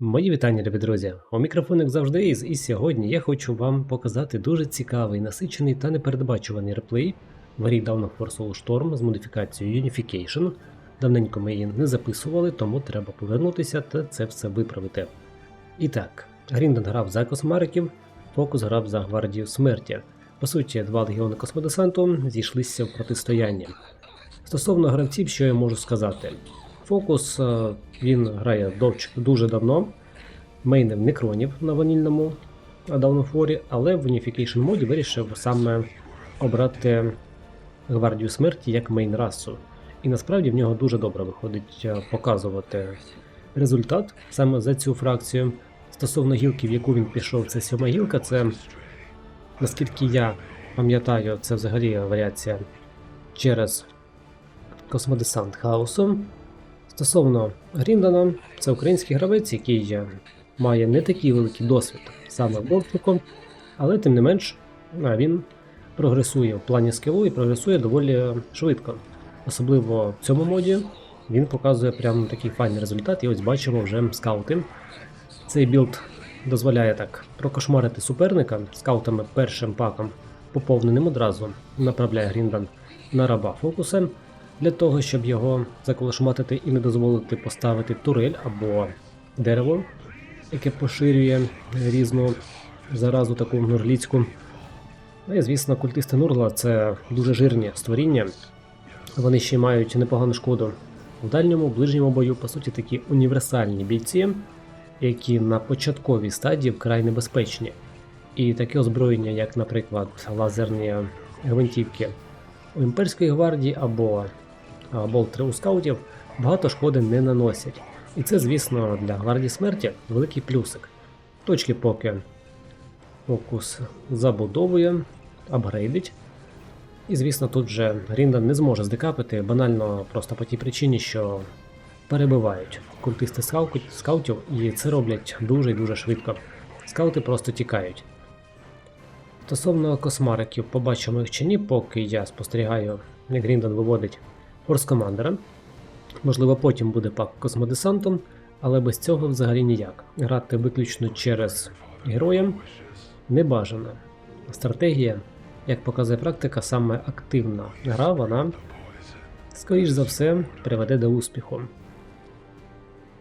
Мої вітання, любі друзі! У мікрофон, як завжди, із- і сьогодні я хочу вам показати дуже цікавий, насичений та непередбачуваний реплей в грі Dawn of War Soulstorm з модифікацією Unification. Давненько ми її не записували, тому треба повернутися та це все виправити. І так, Грінден грав за космариків, Фокус грав за гвардію смерті. По суті, два легіони космодесанту зійшлися в протистоянні. Стосовно гравців, що я можу сказати? Фокус е, він грає дуже давно. Мейнив некронів на ванільному Даунфорі, але в Unification моді вирішив саме обрати гвардію смерті як мейн расу. І насправді в нього дуже добре виходить е, показувати результат саме за цю фракцію. Стосовно гілки, в яку він пішов, це сьома гілка. Це наскільки я пам'ятаю, це взагалі варіація через космодесант хаосу. Стосовно Гріндана, це український гравець, який має не такий великий досвід саме бортником, але тим не менш він прогресує в плані скілу і прогресує доволі швидко. Особливо в цьому моді він показує прям такий файний результат, і ось бачимо вже скаути. Цей білд дозволяє так прокошмарити суперника скаутами першим паком, поповненим одразу направляє Гріндан на раба фокусом для того, щоб його заколошматити і не дозволити поставити турель або дерево, яке поширює різну заразу таку нурліцьку. Ну і звісно, культисти Нургла це дуже жирні створіння. Вони ще мають непогану шкоду в дальньому, ближньому бою, по суті, такі універсальні бійці, які на початковій стадії вкрай небезпечні. І таке озброєння, як, наприклад, лазерні гвинтівки у імперської гвардії або а, болтери у скаутів, багато шкоди не наносять. І це, звісно, для гвардії смерті великий плюсик. Точки поки фокус забудовує, апгрейдить. І, звісно, тут же Гріндан не зможе здекапити банально просто по тій причині, що перебивають культисти скаутів, і це роблять дуже і дуже швидко. Скаути просто тікають. Стосовно космариків, побачимо їх чи ні, поки я спостерігаю, як Гріндан виводить форс командера. Можливо, потім буде пак космодесантом, але без цього взагалі ніяк. Грати виключно через героя не бажано. Стратегія, як показує практика, саме активна гра, вона, скоріш за все, приведе до успіху.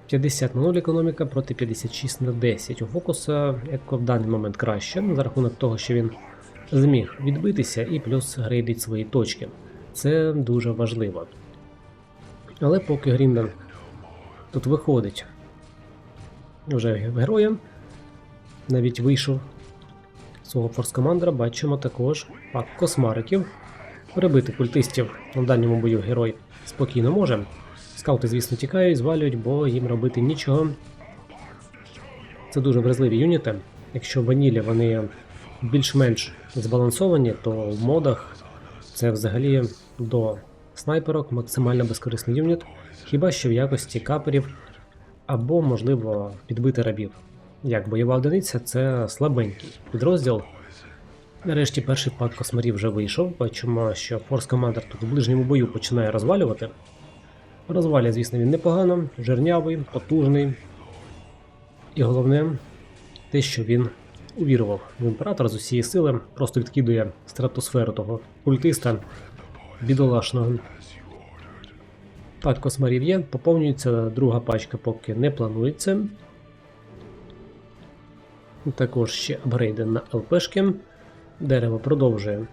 50 на 0 економіка проти 56 на 10. У фокуса, як в даний момент краще, за рахунок того, що він зміг відбитися і плюс грейдить свої точки. Це дуже важливо. Але поки Гріндан тут виходить вже героєм, навіть вийшов свого форс-командера, бачимо також пак космариків. Перебити культистів на дальньому бою герой спокійно може. Скаути, звісно, тікають, звалюють, бо їм робити нічого. Це дуже вразливі юніти. Якщо ванілі вони більш-менш збалансовані, то в модах це взагалі до снайперок максимально безкорисний юніт, хіба що в якості каперів або, можливо, підбити рабів. Як бойова одиниця, це слабенький підрозділ. Нарешті перший пак космарів вже вийшов, бачимо, що Форс Командер тут у ближньому бою починає розвалювати. Розвалює, звісно, він непогано, жирнявий, потужний. І головне, те, що він увірував в імператора з усієї сили, просто відкидує стратосферу того культиста бідолашного. Космарів є, поповнюється друга пачка, поки не планується. Також ще апгрейди на ЛПшки. Дерево продовжує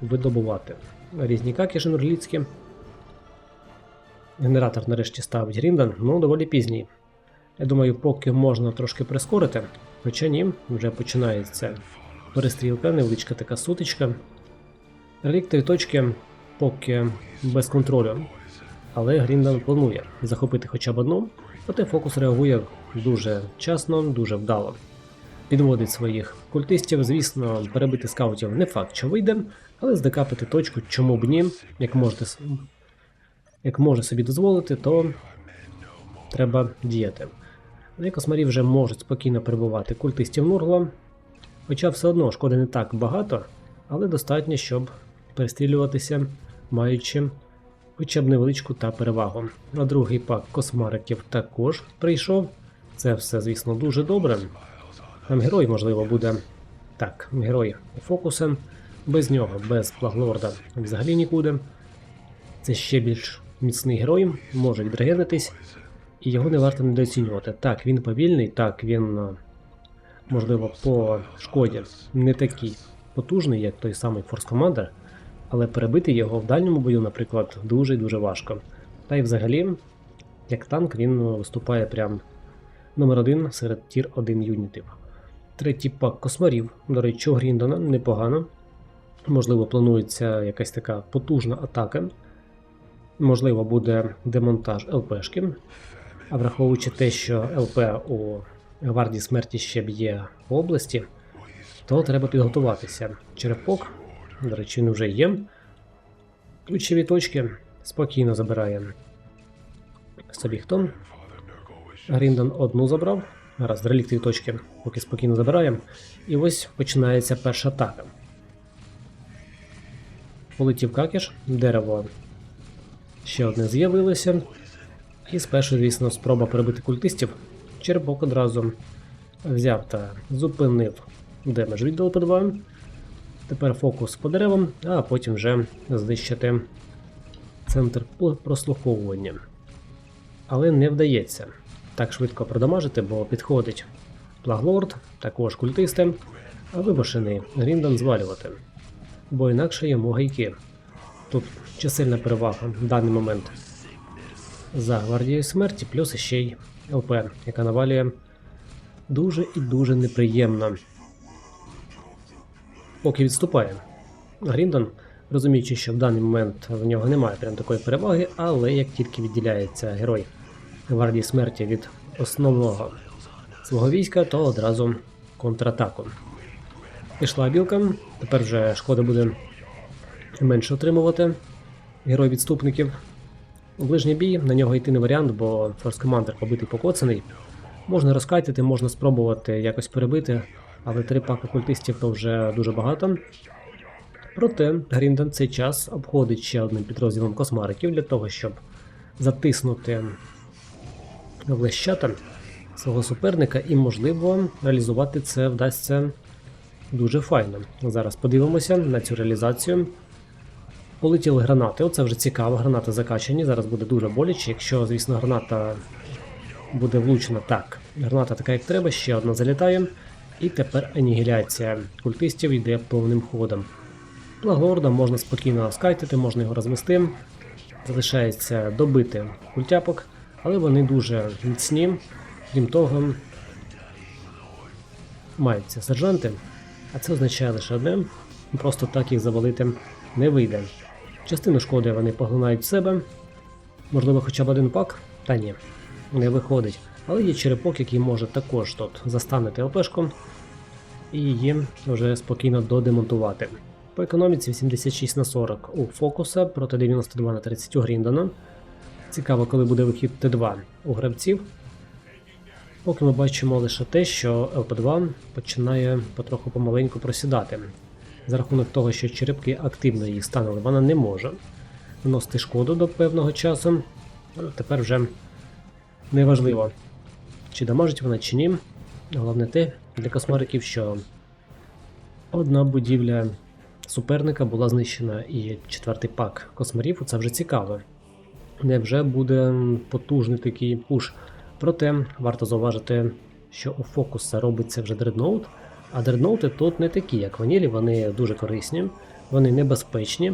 видобувати різні каки шинурліцькі. Генератор нарешті ставить Гріндан, ну доволі пізній. Я думаю, поки можна трошки прискорити, хоча ні, вже починається перестрілка, невеличка така сутичка. Реліктові точки поки без контролю, але Гріндан планує захопити хоча б одну, проте фокус реагує дуже часно, дуже вдало. Підводить своїх культистів, звісно, перебити скаутів не факт, що вийде, але здекапити точку, чому б ні, як можете як може собі дозволити, то треба діяти. Ну космарі вже можуть спокійно перебувати культистів Нургла, хоча все одно шкоди не так багато, але достатньо, щоб перестрілюватися, маючи хоча б невеличку та перевагу. А другий пак космариків також прийшов. Це все, звісно, дуже добре. Там герой, можливо, буде. Так, герой фокусом. Без нього, без плаглорда взагалі нікуди. Це ще більш міцний герой, може відрегенитись, і його не варто недооцінювати. Так, він повільний, так, він, е, можливо, по шкоді не такий потужний, як той самий Force Commander, але перебити його в дальньому бою, наприклад, дуже і дуже важко. Та й взагалі, як танк, він виступає прям номер один серед тір 1 юнітів. Третій пак космарів, до речі, у Гріндона непогано. Можливо, планується якась така потужна атака. Можливо, буде демонтаж ЛПшки. А враховуючи те, що ЛП у гвардії смерті ще б'є в області, то треба підготуватися. Черепок, до речі, він вже є. Ключові точки спокійно забирає собі хто. Гріндон одну забрав. Гаразд, реліктові точки поки спокійно забираємо. І ось починається перша атака. Полетів какіш, дерево ще одне з'явилося. І спершу, звісно, спроба перебити культистів. Черепок одразу взяв та зупинив демедж від ЛП2. Тепер фокус по деревам, а потім вже знищити центр прослуховування. Але не вдається так швидко продамажити, бо підходить Плаглорд, також культисти, а вибушений Гріндон звалювати. Бо інакше йому гайки. Тут чисельна перевага в даний момент за гвардією смерті, плюс ще й ЛП, яка навалює дуже і дуже неприємно. Поки відступає. Гріндон, розуміючи, що в даний момент в нього немає прям такої переваги, але як тільки відділяється герой гвардії смерті від основного свого війська, то одразу контратаку. Пішла білка, тепер вже шкода буде менше отримувати герой відступників. У ближній бій на нього йти не варіант, бо Форс Командер побитий покоцаний. Можна розкатити, можна спробувати якось перебити, але три паки культистів то вже дуже багато. Проте Грінден цей час обходить ще одним підрозділом космариків для того, щоб затиснути влещата свого суперника, і, можливо, реалізувати це вдасться дуже файно. Зараз подивимося на цю реалізацію. Полетіли гранати. Оце вже цікаво. Гранати закачані. Зараз буде дуже боляче. Якщо, звісно, граната буде влучена так. Граната така, як треба, ще одна залітає. І тепер анігіляція культистів йде повним ходом. Плагорда можна спокійно скайтити, можна його розвести. Залишається добити культяпок, але вони дуже міцні. Крім того, маються сержанти, а це означає лише одне: просто так їх завалити не вийде. Частину шкоди вони поглинають в себе. Можливо, хоча б один пак? Та ні, не виходить. Але є черепок, який може також тут застанити ЛПшку і її вже спокійно додемонтувати. По економіці 86 на 40 у фокуса проти 92 на 30 у Гріндона. Цікаво, коли буде вихід Т2 у гравців. Поки ми бачимо лише те, що ЛП2 починає потроху помаленьку просідати. За рахунок того, що черепки активно її станули, вона не може наносити шкоду до певного часу. Тепер вже неважливо, чи дамажить вона чи ні. Головне те для космариків, що одна будівля суперника була знищена і четвертий пак космарів, це вже цікаво. Невже буде потужний такий пуш? Проте варто зауважити, що у фокуса робиться вже дредноут, а дредноути тут не такі, як ванілі, вони дуже корисні, вони небезпечні,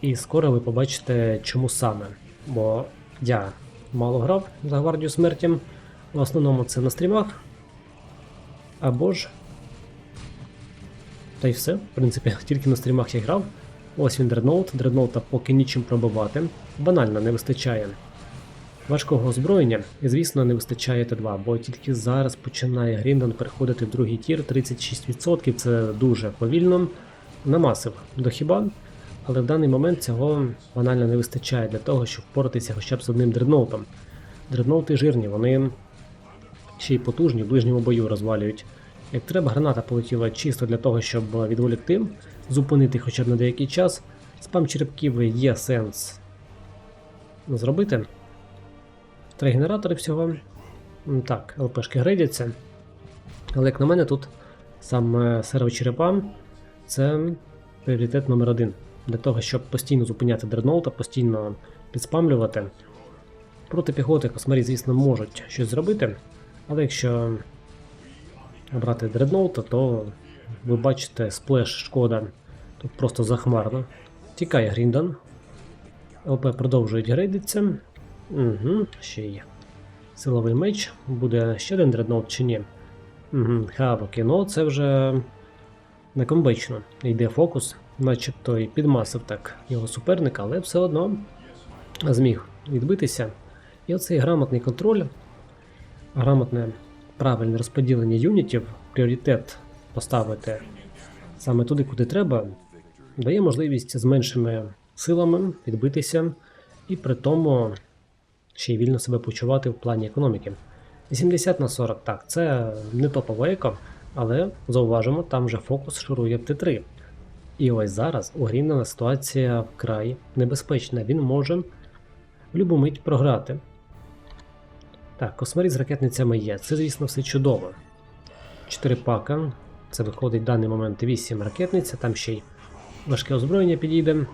і скоро ви побачите, чому саме. Бо я мало грав за гвардію смерті, в основному це на стрімах. Або ж. Та й все, в принципі, тільки на стрімах я грав. Ось він дредноут, дредноута поки нічим пробивати. Банально не вистачає важкого озброєння, і, звісно, не вистачає Т2, бо тільки зараз починає Гріндон переходити в другий тір, 36% це дуже повільно. Намасив до хіба, але в даний момент цього банально не вистачає для того, щоб впоратися хоча б з одним дредноутом. Дредноути жирні, вони ще й потужні, в ближньому бою розвалюють. Як треба, граната полетіла чисто для того, щоб відволікти, зупинити хоча б на деякий час. Спам черепків є сенс зробити. Три генератори всього. Так, ЛПшки грейдяться. Але як на мене, тут саме серво черепа це пріоритет номер один. Для того, щоб постійно зупиняти дредноута, постійно підспамлювати. Проти піхоти космарі, звісно, можуть щось зробити, але якщо брати дредноута, то ви бачите сплеш шкода. Тут просто захмарно. Тікає Гріндан. ЛП продовжують грейдитися. Угу, ще є. Силовий меч. Буде ще один дредноут чи ні? Угу, Хавоки. Ну це вже не комбечно. Йде фокус, начебто і підмасив так його суперника, але все одно зміг відбитися. І оцей грамотний контроль, грамотне правильне розподілення юнітів, пріоритет поставити саме туди, куди треба, дає можливість з меншими силами відбитися і при тому ще й вільно себе почувати в плані економіки. 80 на 40, так, це не топове еко, але зауважимо, там вже фокус ширує в Т3. І ось зараз у Гріндана ситуація вкрай небезпечна. Він може в любу мить програти. Так, космарі з ракетницями є. Це, звісно, все чудово. 4 пака. Це виходить в даний момент 8 ракетниця, там ще й важке озброєння підійде.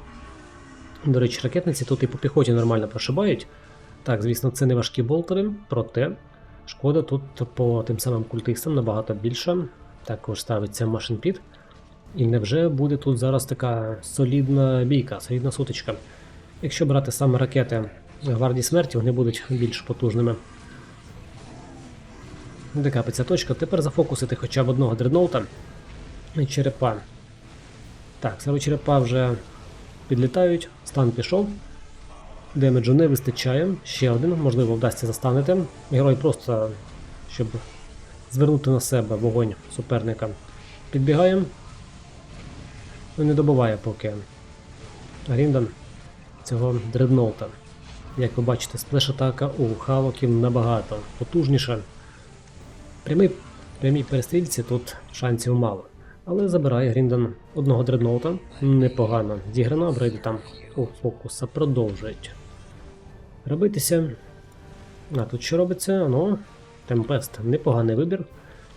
До речі, ракетниці тут і по піхоті нормально прошибають. Так, звісно, це не важкі болтери, проте шкода тут по тим самим культистам набагато більша. Також ставиться машинпід. І невже буде тут зараз така солідна бійка, солідна сутичка. Якщо брати саме ракети гвардії смерті, вони будуть більш потужними. Декапиться точка. Тепер зафокусити хоча б одного дредноута і черепа. Так, саме черепа вже підлітають, стан пішов. Демеджу не вистачає. Ще один, можливо, вдасться застанити. Герой просто, щоб звернути на себе вогонь суперника. Підбігає. Ну, не добиває поки Гріндан цього дредноута. Як ви бачите, сплеш-атака у Хавоків набагато потужніша. Прямий, прямій перестрільці тут шансів мало. Але забирає Гріндан одного дредноута. Непогано зіграно, брейди там у фокуса продовжують робитися. А тут що робиться? Ну, Темпест непоганий вибір.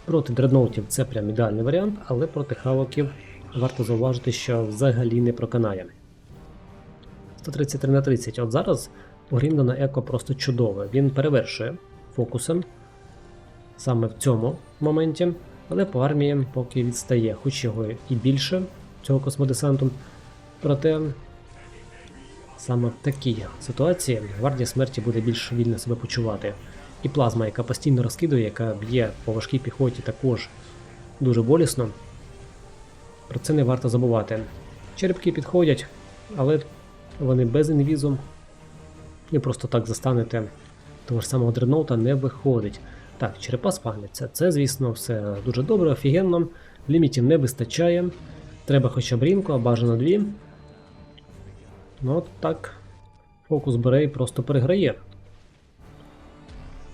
Проти дредноутів це прям ідеальний варіант, але проти хавоків варто зауважити, що взагалі не проканає. 133 на 30. От зараз у Гріндона Еко просто чудове. Він перевершує фокусом саме в цьому моменті, але по армії поки відстає, хоч його і більше цього космодесанту. Проте саме в такій ситуації гвардія смерті буде більш вільно себе почувати. І плазма, яка постійно розкидує, яка б'є по важкій піхоті, також дуже болісно. Про це не варто забувати. Черепки підходять, але вони без інвізу. І просто так застанете того ж самого дредноута не виходить. Так, черепа спавняться. Це, звісно, все дуже добре, офігенно. Лімітів не вистачає. Треба хоча б рінку, а бажано дві. Ну от так. Фокус бере і просто переграє.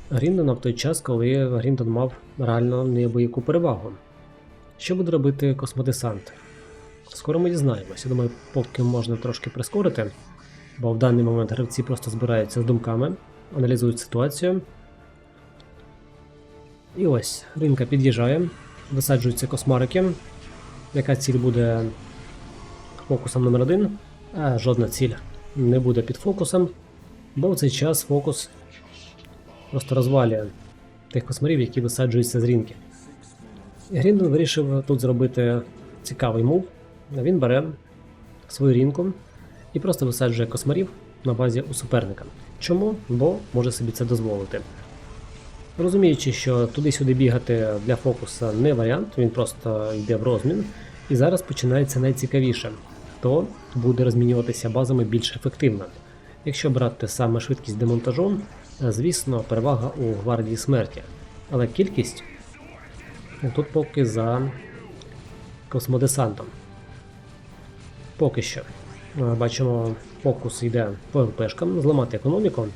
Гріндона в той час, коли Гріндон мав реально неабияку перевагу. Що буде робити космодесант? Скоро ми дізнаємося. Думаю, поки можна трошки прискорити, бо в даний момент гравці просто збираються з думками, аналізують ситуацію. І ось ринка під'їжджає, висаджуються космарики. Яка ціль буде фокусом номер один? А жодна ціль не буде під фокусом, бо в цей час фокус просто розвалює тих космарів, які висаджуються з рінки. І Гріндон вирішив тут зробити цікавий мув. Він бере свою рінку і просто висаджує космарів на базі у суперника. Чому? Бо може собі це дозволити. Розуміючи, що туди-сюди бігати для фокуса не варіант, він просто йде в розмін. І зараз починається найцікавіше, хто буде розмінюватися базами більш ефективно. Якщо брати саме швидкість демонтажу, звісно, перевага у гвардії смерті. Але кількість тут поки за космодесантом. Поки що. Бачимо, фокус йде по МПшкам, зламати економіку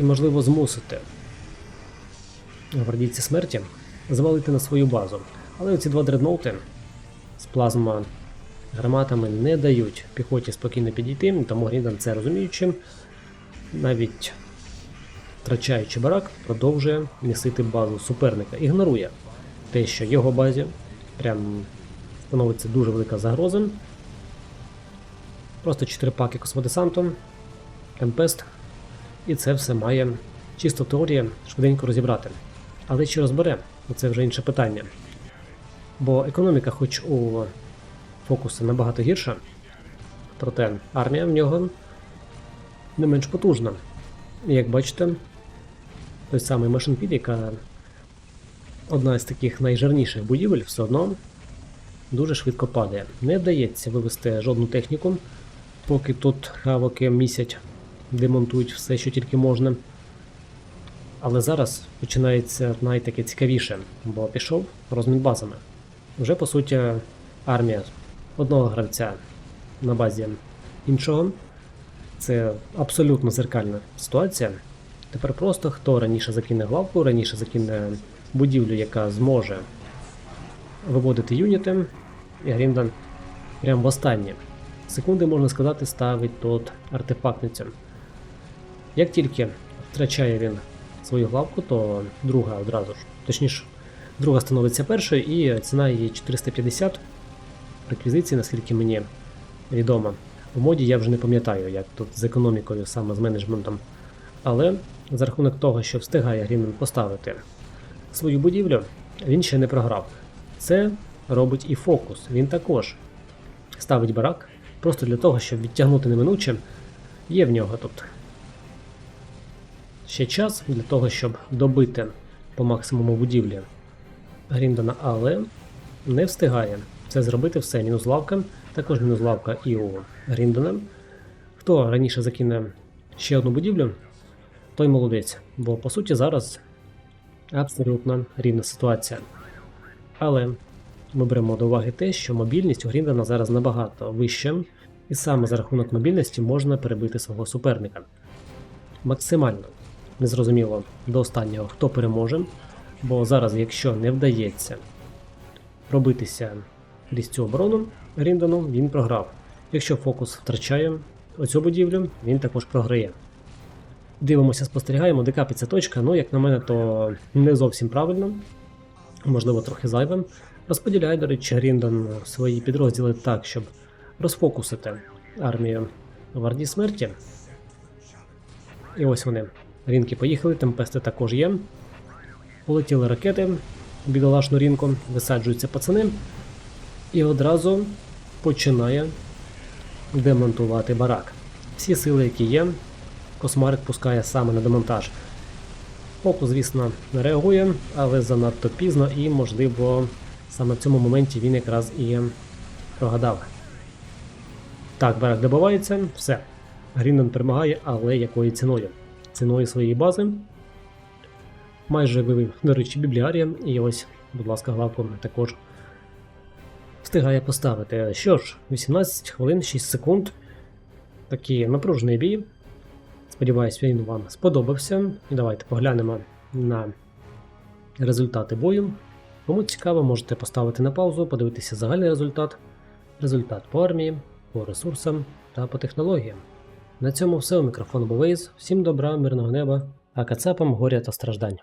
і, можливо, змусити гвардійці смерті завалити на свою базу. Але ці два дредноути з плазма гранатами не дають піхоті спокійно підійти, тому Гріндан це розуміючи, навіть втрачаючи барак, продовжує місити базу суперника. Ігнорує те, що його базі прям становиться дуже велика загроза. Просто 4 паки космодесанту, темпест, і це все має чисто теорія швиденько розібрати. Але чи розбере, це вже інше питання. Бо економіка, хоч у фокуса набагато гірша, проте армія в нього не менш потужна. Як бачите, той самий Pit, яка одна з таких найжирніших будівель, все одно дуже швидко падає. Не вдається вивести жодну техніку, поки тут хавоки місять, демонтують все, що тільки можна. Але зараз починається найтаке цікавіше, бо пішов розмін базами. Вже по суті армія одного гравця на базі іншого. Це абсолютно зеркальна ситуація. Тепер просто хто раніше закине главку, раніше закине будівлю, яка зможе виводити юніти, і Гріндан прямо в останні секунди, можна сказати, ставить тут артефактницю. Як тільки втрачає він свою главку, то друга одразу ж. Точніше, друга становиться першою, і ціна її 450 реквізиції, наскільки мені відомо. У моді я вже не пам'ятаю, як тут з економікою, саме з менеджментом. Але за рахунок того, що встигає Грінмен поставити свою будівлю, він ще не програв. Це робить і фокус. Він також ставить барак просто для того, щоб відтягнути неминуче. Є в нього тут ще час для того, щоб добити по максимуму будівлі Гріндона, але не встигає це зробити все. Мінус лавка, також мінус лавка і у Гріндона. Хто раніше закине ще одну будівлю, той молодець. Бо по суті зараз абсолютно рівна ситуація. Але ми беремо до уваги те, що мобільність у Гріндона зараз набагато вища, і саме за рахунок мобільності можна перебити свого суперника. Максимально незрозуміло до останнього, хто переможе, бо зараз, якщо не вдається пробитися крізь цю оборону Гріндону, він програв. Якщо фокус втрачає оцю будівлю, він також програє. Дивимося, спостерігаємо, де капиться точка. Ну, як на мене, то не зовсім правильно, можливо, трохи зайвим. Розподіляє, до речі, Гріндон свої підрозділи так, щоб розфокусити армію Варді смерті. І ось вони. Рінки поїхали, темпести також є. Полетіли ракети, бідолашну рінку, висаджуються пацани. І одразу починає демонтувати барак. Всі сили, які є, космарик пускає саме на демонтаж. Фокус, звісно, не реагує, але занадто пізно і, можливо, саме в цьому моменті він якраз і прогадав. Так, барак добивається, все. Гріндон перемагає, але якою ціною? Ціною своєї бази. Майже вивів, до речі, бібліарія, і ось, будь ласка, главку також встигає поставити. Що ж, 18 хвилин, 6 секунд. Такий напружений бій. Сподіваюсь, він вам сподобався. І давайте поглянемо на результати бою. Кому цікаво, можете поставити на паузу, подивитися загальний результат, результат по армії, по ресурсам та по технологіям. На цьому все. Мікрофон був Вейз. Всім добра, мирного неба, а кацапам горя та страждань.